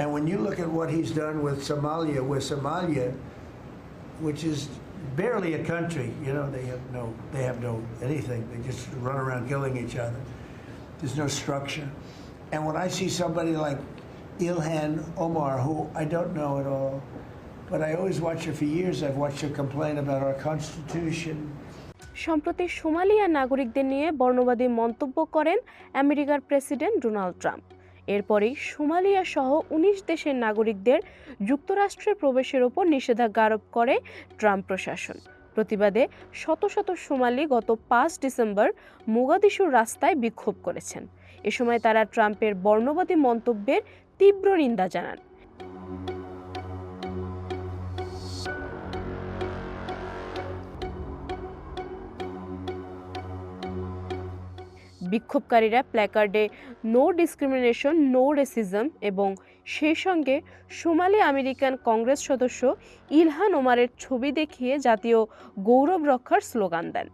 And when you look at what he's done with Somalia, where Somalia, which is barely a country, you know, they have no, they have no anything. They just run around killing each other. There's no structure. And when I see somebody like Ilhan Omar, who I don't know at all, but I always watch her for years. I've watched her complain about our Constitution. সম্প্রতি Somalia নাগরিকদের নিয়ে বর্ণবাদী মন্তব্য করেন আমেরিকার president Donald Trump এরপরেই Somalia সহ উনিশ দেশের নাগরিকদের যুক্তরাষ্ট্রে প্রবেশের ওপর নিষেধাজ্ঞা আরোপ করে ট্রাম্প প্রশাসন। প্রতিবাদে শত শত সোমালি গত পাঁচ ডিসেম্বর মোগাদিশুর রাস্তায় বিক্ষোভ করেছেন। এ সময় তারা ট্রাম্পের বর্ণবাদী মন্তব্যের তীব্র নিন্দা জানান। বিক্ষোভকারীরা প্ল্যাকার্ডে নো ডিসক্রিমিনেশন নো রেসিজম এবং সেই সঙ্গে সোমালি আমেরিকান কংগ্রেস সদস্য ইলহান ওমারের ছবি দেখিয়ে জাতীয় গৌরব রক্ষার স্লোগান দেন।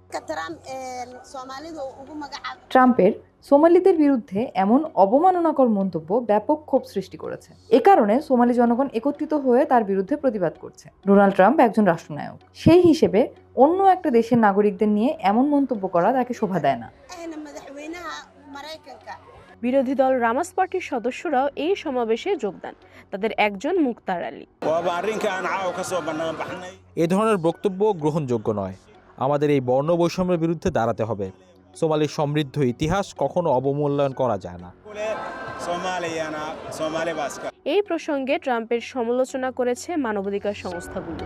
ট্রাম্পের সোমালিদের বিরুদ্ধে এমন অবমাননাকর মন্তব্য ব্যাপক ক্ষোভ সৃষ্টি করেছে। এ কারণে সোমালি জনগণ একত্রিত হয়ে তার বিরুদ্ধে প্রতিবাদ করছে। ডোনাল্ড ট্রাম্প একজন রাষ্ট্রনায়ক। সেই হিসেবে অন্য একটা দেশের নাগরিকদের নিয়ে এমন মন্তব্য করা তাকে শোভা দেয় না। বিরোধী দল রামাস পার্টির সদস্যরাও এই সমাবেশে যোগ দেন তাদের একজন মুক্তার আলী। এ ধরনের বক্তব্য গ্রহণযোগ্য নয়। আমাদের এই বর্ণ বৈষম্যের বিরুদ্ধে দাঁড়াতে হবে। সোমালির সমৃদ্ধ ইতিহাস কখনো অবমূল্যায়ন করা যায় না। এই প্রসঙ্গে ট্রাম্পের সমালোচনা করেছে মানবাধিকার সংস্থাগুলো।